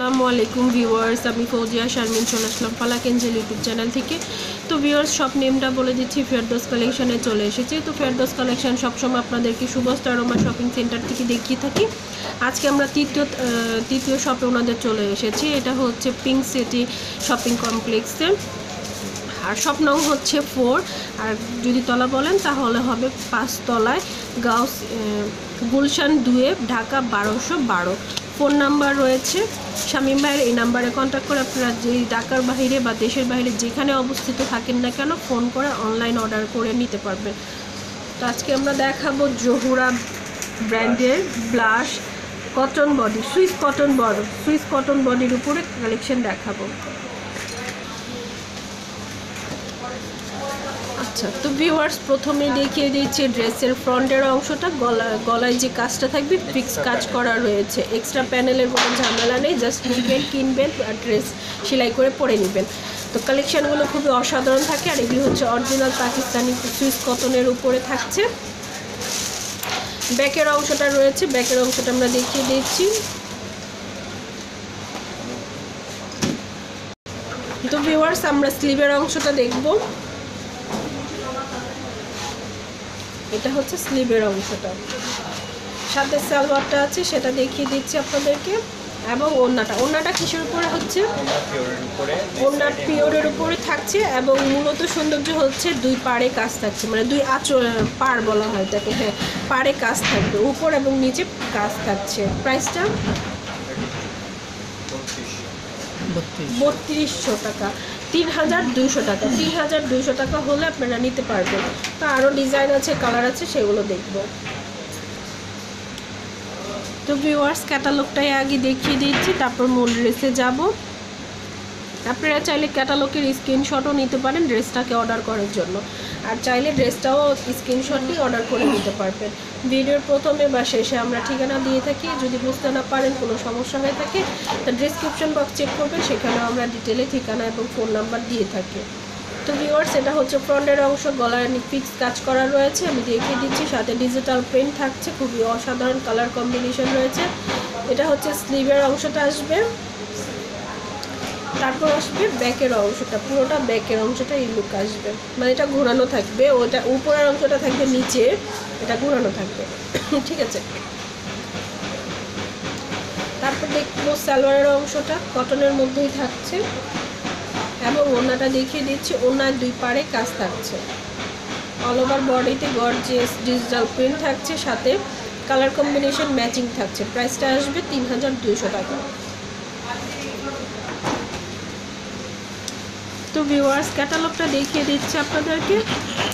আসসালামু আলাইকুম ভিউয়ার্স, আমি ফৌজিয়া শারমিন চলে আসলাম ফালাক এঞ্জেল ইউটিউব চ্যানেল থেকে। তো ভিউয়ার্স, সব নেমটা বলে দিচ্ছি, ফেরদোস কালেকশনে চলে এসেছি। তো ফেরদোস কালেকশান সবসময় আপনাদেরকে সুবস্ত আরোমা শপিং সেন্টার থেকে দেখিয়ে থাকি। আজকে আমরা তৃতীয় তৃতীয় শপে ওনাদের চলে এসেছি। এটা হচ্ছে পিঙ্ক সিটি শপিং কমপ্লেক্সে আর শপ নং হচ্ছে ফোর। আর যদি তলা বলেন, তাহলে হবে পাঁচ তলায় গাউস গুলশান দুয়ে, ঢাকা বারোশো বারো। ফোন নাম্বার রয়েছে। শামীম ভাইয়ের এই নাম্বারে কন্ট্যাক্ট করে আপনারা যে ঢাকার বাইরে বা দেশের বাইরে যেখানে অবস্থিত থাকেন না কেন ফোন করে অনলাইন অর্ডার করে নিতে পারবেন। তো আজকে আমরা দেখাবো জহুরা ব্র্যান্ডের blush cotton body, Swiss cotton body, Swiss cotton বডির উপরে কালেকশন দেখাবো। আচ্ছা তো ভিউয়ার্স প্রথমে দেখিয়ে দিচ্ছি ড্রেসের ফ্রন্টের অংশটা গলা গলায় যে কাজটা থাকবে ফিক্স কাজ করা রয়েছে। এক্সট্রা প্যানেলের কোনো ঝামেলা নেই জাস্ট নেবেন কিনবেন আর ড্রেস সেলাই করে পরে নেবেন। তো কালেকশানগুলো খুবই অসাধারণ থাকে আর এগুলি হচ্ছে অরিজিনাল পাকিস্তানি সুইস কটনের উপরে থাকছে। ব্যাকের অংশটা রয়েছে ব্যাকের অংশটা আমরা দেখিয়ে দিচ্ছি। তো ভিউয়ার্স আমরা স্লিভের অংশটা দেখব। এটা হচ্ছে স্লিভের অংশটা। সাথে সালোয়ারটা আছে সেটা দেখিয়ে দিচ্ছি আপনাদেরকে। এবং ওড়নাটা। ওড়নাটা কিসের উপরে হচ্ছে? ওড়নার পিওরের উপরে থাকছে এবং মূলত সৌন্দর্য হচ্ছে দুই পাড়ে কাজ থাকছে। মানে দুই আঁচল পার বলা হয় তাকে হ্যাঁ পাড়ে কাজ থাকবে। উপর এবং নিচে কাজ থাকছে। প্রাইসটা? বত্রিশশো টাকা। তিন হাজার দুইশো টাকা। তিন হাজার দুইশো টাকা হলে আপনারা নিতে পারবেন। তো আরও ডিজাইন আছে, কালার আছে, সেগুলো দেখব। তো ভিওয়ার্স ক্যাটালগটাই আগে দেখিয়ে দিচ্ছি, তারপর মূল রেসে যাব। আপনারা চাইলে ক্যাটালগের স্ক্রিনশটও নিতে পারেন ড্রেসটাকে অর্ডার করার জন্য। আর চাইলে ড্রেসটাও স্ক্রিনশট দিয়ে অর্ডার করে নিতে পারবেন। ভিডিওর প্রথমে বা শেষে আমরা ঠিকানা দিয়ে থাকি। যদি বুঝতে না পারেন কোনো সমস্যা হয়ে থাকে, তা ডিসক্রিপশন বক্স চেক করবেন। সেখানেও আমরা ডিটেলে ঠিকানা এবং ফোন নাম্বার দিয়ে থাকি। তো ভিওয়ার্স এটা হচ্ছে ফ্রন্টের অংশ। গলার ফিক্স কাজ করা রয়েছে। আমি দেখিয়ে দিচ্ছি, সাথে ডিজিটাল প্রিন্ট থাকছে। খুবই অসাধারণ কালার কম্বিনেশন রয়েছে। এটা হচ্ছে স্লিভের অংশটা আসবে। তারপর আসবে ব্যাকের অংশটা, পুরোটা ব্যাকের অংশটা এই লুক আসবে। মানে এটা ঘোরানো থাকবে, ওটা উপরের অংশটা থাকবে, নিচে এটা ঘোরানো থাকবে। ঠিক আছে। তারপর দেখব সালোয়ারের অংশটা কটনের মধ্যেই থাকছে। এবং ওনাটা দেখিয়ে দিচ্ছি ওনার দুই পাড়ে কাজ থাকছে। অল ওভার বডিতে গর্জিয়াস ডিজিটাল প্রিন্ট থাকছে, সাথে কালার কম্বিনেশন ম্যাচিং থাকছে। প্রাইসটা আসবে তিন হাজার দুইশো টাকা। তো ভিউয়ার্স ক্যাটালগটা দেখিয়ে দিচ্ছি আপনাদেরকে।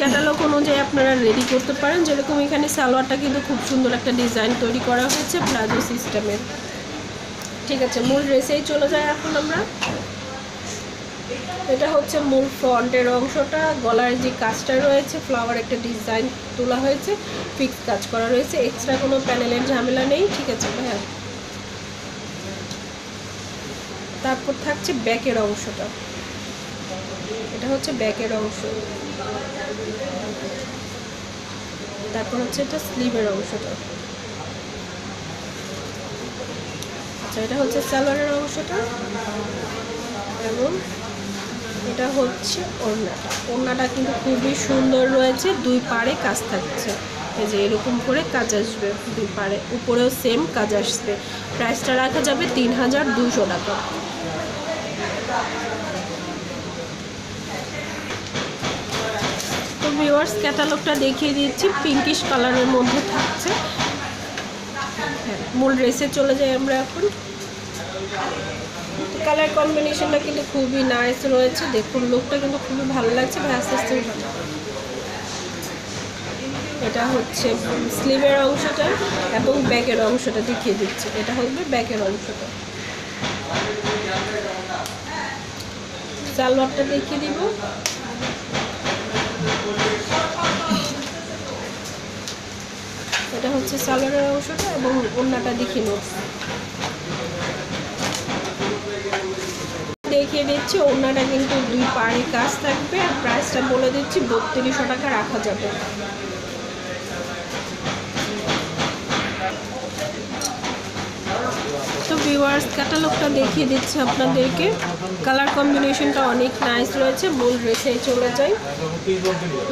ক্যাটালগ অনুযায়ী আপনারা রেডি করতে পারেন। যেরকম এখানে সালোয়ারটা কিন্তু খুব সুন্দর একটা ডিজাইন তৈরি করা হয়েছে প্লাজো সিস্টেমের। ঠিক আছে, মূল ড্রেসেই চলে যায় এখন আমরা। এটা হচ্ছে মূল ফ্রন্টের অংশটা। গলার যে কাজটা রয়েছে ফ্লাওয়ার একটা ডিজাইন তোলা হয়েছে ফিক্স কাজ করা রয়েছে। এক্সট্রা কোনো প্যানেলের ঝামেলা নেই, ঠিক আছে ভাইয়া? তারপর থাকছে ব্যাকের অংশটা। এটা হচ্ছে ব্যাকের অংশ। তারপর হচ্ছে এটা স্লিভের অংশটা। আচ্ছা এটা হচ্ছে সালোয়ারের অংশটা এবং এটা হচ্ছে ওড়নাটা। ওড়নাটা কিন্তু খুবই সুন্দর রয়েছে, দুই পাড়ে কাজ থাকছে। এই যে এরকম করে কাজ আসবে দুই পাড়ে, উপরেও সেম কাজ আসবে। প্রাইসটা রাখা যাবে তিন হাজার দুশো টাকা। ভিউয়ার্স ক্যাটালগটা দেখিয়ে দিচ্ছি। পিঙ্কিশ কালারের মধ্যে থাকছে। মূল ড্রেসে চলে যাই আমরা এখন। কালার কম্বিনেশনটা কিন্তু খুবই নাইস রয়েছে। দেখুন লুকটা কিন্তু খুবই ভালো লাগছে। ভাই, আস্তে আস্তে এটা হচ্ছে স্লিভের অংশটা এবং ব্যাগের অংশটা দেখিয়ে দিচ্ছি। এটা হবে ব্যাগের অংশটা। সালোয়ারটা দেখিয়ে দিব। এটা হচ্ছে সালোয়ারের অংশটা এবং অন্যটা দেখিয়ে নেব দেখিয়ে দিচ্ছি অন্যটা কিন্তু দুই পাড়ে কাজ থাকবে। আর প্রাইসটা বলে দিচ্ছি, বত্রিশশো টাকা রাখা যাবে। ভিউয়ার্স ক্যাটালগটা দেখিয়ে দিচ্ছে আপনাদেরকে। কালার কম্বিনেশনটা অনেক নাইস রয়েছে মূল ড্রেসে চলে যাই।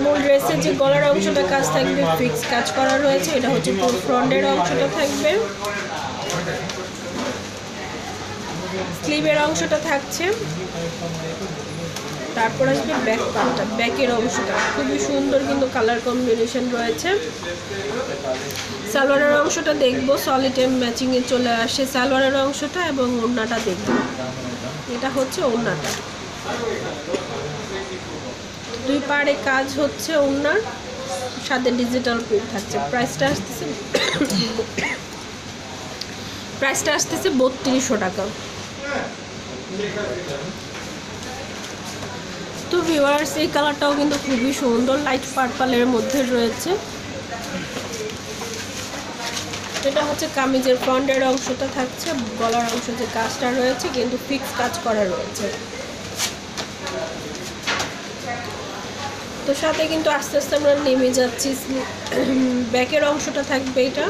মূল ড্রেসে যে গলার অংশটা কাজ থাকবে ফিক্স কাজ করা রয়েছে, এটা হচ্ছে ফুল ফ্রন্টের অংশটা থাকবে। স্লিভের অংশটা থাকছে। তারপর আসবে ব্যাক পার্টটা ব্যাকের অংশটা। খুবই সুন্দর কিন্তু কালার কম্বিনেশন রয়েছে। সালোয়ারের অংশটা দেখব সলিড এম ম্যাচিংয়ে চলে আসে সালোয়ারের অংশটা এবং ওড়নাটা দেখব। এটা হচ্ছে ওড়নাটা। দুই পাড়ে কাজ হচ্ছে ওড়নার, সাথে ডিজিটাল প্রিন্ট থাকছে। প্রাইসটা আসতেছে প্রাইসটা আসতেছে বত্রিশশো টাকা। তো ভিউয়ার্স এই কালারটাও কিন্তু খুবই সুন্দর লাইট পার্পলের মধ্যে রয়েছে। এটা হচ্ছে কামিজের ফ্রন্টের অংশটা থাকছে, গলার অংশ যে কাজটা রয়েছে, কিন্তু ফিক্স কাজ করা রয়েছে। তো সাথে কিন্তু আস্তে আস্তে আমরা নেমে যাচ্ছি, ব্যাকের অংশটা থাকবে এটা।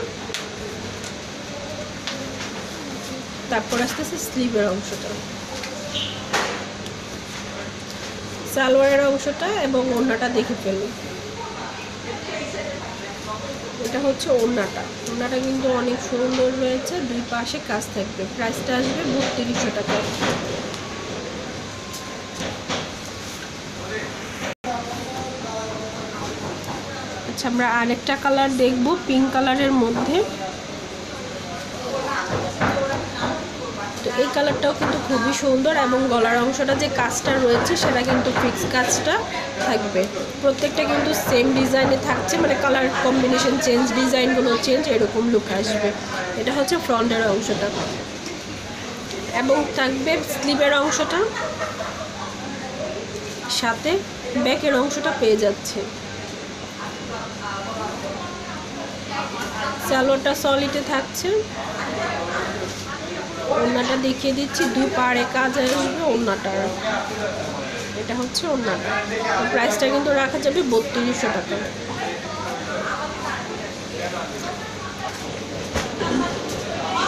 তারপর আস্তে আস্তে স্লিভের অংশটা। সালোয়ারের অংশটা এবং ওড়নাটা দেখে ফেলুন এটা হচ্ছে ওড়নাটা। ওড়নাটা কিন্তু অনেক সুন্দর রয়েছে, দুই পাশে কাজ থাকবে। প্রাইসটা আসবে বত্রিশশো টাকা। আচ্ছা আমরা আরেকটা কালার দেখব, পিঙ্ক কালারের মধ্যে। এই কালারটাও কিন্তু খুবই সুন্দর এবং গলার অংশটা যে কাজটা রয়েছে, সেটা কিন্তু ফিক্স কাজটা থাকবে। প্রত্যেকটা কিন্তু সেম ডিজাইনে থাকছে মানে কালার কম্বিনেশন চেঞ্জ ডিজাইনগুলো চেঞ্জ এরকম লুক আসবে। এটা হচ্ছে ফ্রন্টের অংশটা। এবং থাকবে স্লিভের অংশটা। সাথে ব্যাকের অংশটা পেয়ে যাচ্ছে। স্যালোটা সলিডে থাকছে। ওড়নাটা দেখিয়ে দিচ্ছি দুই পাড়ে কাজ আসবে ওড়নাটার এটা হচ্ছে ওড়নাটা। প্রাইসটা কিন্তু রাখা যাবে বত্রিশশো টাকা।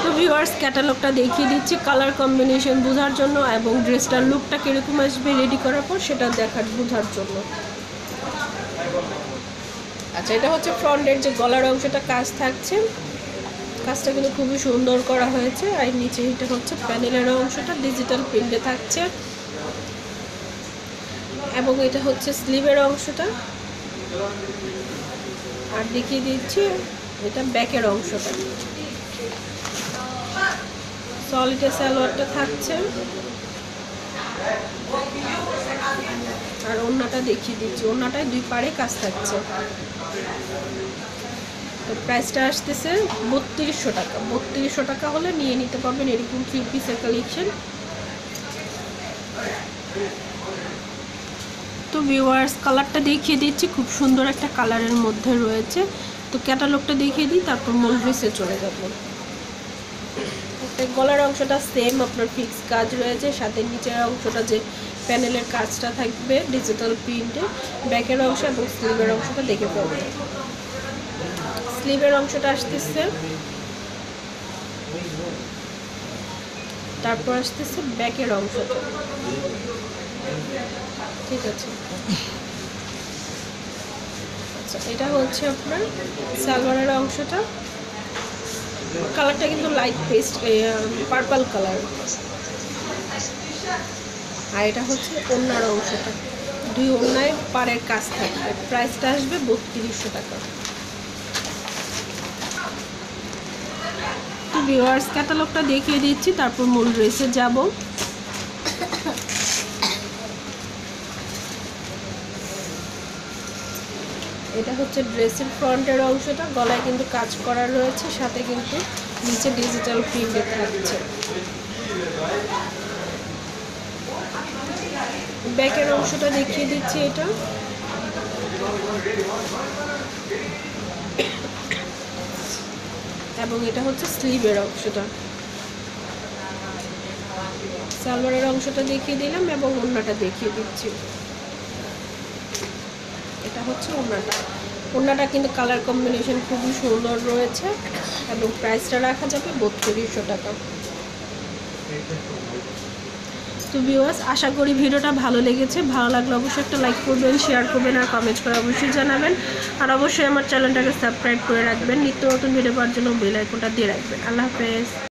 তো ভিউয়ার্স ক্যাটালগটা দেখিয়ে দিচ্ছি কালার কম্বিনেশন বোঝার জন্য এবং ড্রেসটার লুকটা কীরকম আসবে রেডি করার পর সেটা দেখার বোঝার জন্য। আচ্ছা এটা হচ্ছে ফ্রন্টের যে গলার অংশটা কাজ থাকছে। কাজটা কিন্তু খুবই সুন্দর করা হয়েছে। আর নিচে এটা হচ্ছে প্যানেলের অংশটা ডিজিটাল প্রিন্টে থাকছে। এবং এটা হচ্ছে স্লিভের অংশটা। আর দেখিয়ে দিচ্ছি, এটা ব্যাকের অংশটা। সলিডে সালোয়ারটা থাকছে। আর ওড়নাটা দেখিয়ে দিচ্ছি, ওড়নাটায় দুই পাড়ে কাজ থাকছে। তো প্রাইসটা আসতেছে বত্রিশশো টাকা। বত্রিশশো টাকা হলে নিয়ে নিতে পারবেন এরকম থ্রি পিসের কালেকশন তো ভিউয়ার্স কালারটা দেখিয়ে দিচ্ছি, খুব সুন্দর একটা কালারের মধ্যে রয়েছে। তো ক্যাটালগটা দেখিয়ে দিই, তারপর মূল ড্রেসে চলে যাব। গলার অংশটা সেম আপনার ফিক্স কাজ রয়েছে। সাথে নিচের অংশটা যে প্যানেলের কাজটা থাকবে ডিজিটাল প্রিন্টে ব্যাকের অংশ এবং স্লিভের অংশটা দেখে পড়বে স্লিভের অংশটা আসতেছে। তারপর আসতেছে ব্যাকের অংশটা। ঠিক আছে। আচ্ছা এটা হচ্ছে আপনার সালোয়ারের অংশটা। কালারটা কিন্তু লাইট পেস্ট পার্পল কালার আর এটা হচ্ছে ওনার অংশটা। দুই অন্যায় পাড়ের কাজ থাকবে। প্রাইসটা আসবে বত্রিশশো টাকা। তো ভিউয়ার্স ক্যাটালগটা দেখিয়ে দিচ্ছি, তারপর মূল ড্রেসে যাব। এটা হচ্ছে ড্রেসের ফ্রন্টের অংশটা, গলায় কিন্তু কাজ করা রয়েছে, সাথে কিন্তু নিচে ডিজিটাল প্রিন্টে থাকছে। ব্যাকের অংশটা দেখিয়ে দিচ্ছি এটা। এবং এটা হচ্ছে স্লিভের অংশটা। সালোয়ারের অংশটা দেখিয়ে দিলাম এবং ওড়নাটা দেখিয়ে দিচ্ছি। এটা হচ্ছে ওড়নাটা। ওড়নাটা কিন্তু কালার কম্বিনেশন খুবই সুন্দর রয়েছে এবং প্রাইসটা রাখা যাবে বত্রিশশো টাকা। তো ভিউয়ার্স আশা করি ভিডিওটা ভালো লেগেছে। ভালো লাগলে অবশ্যই একটা লাইক করবেন শেয়ার করবেন আর কমেন্ট করে অবশ্যই জানাবেন। আর অবশ্যই আমার চ্যানেলটাকে সাবস্ক্রাইব করে রাখবেন। নিত্য নতুন ভিডিও পাওয়ার জন্য বেল আইকনটা দিয়ে রাখবেন। আল্লাহ হাফেজ।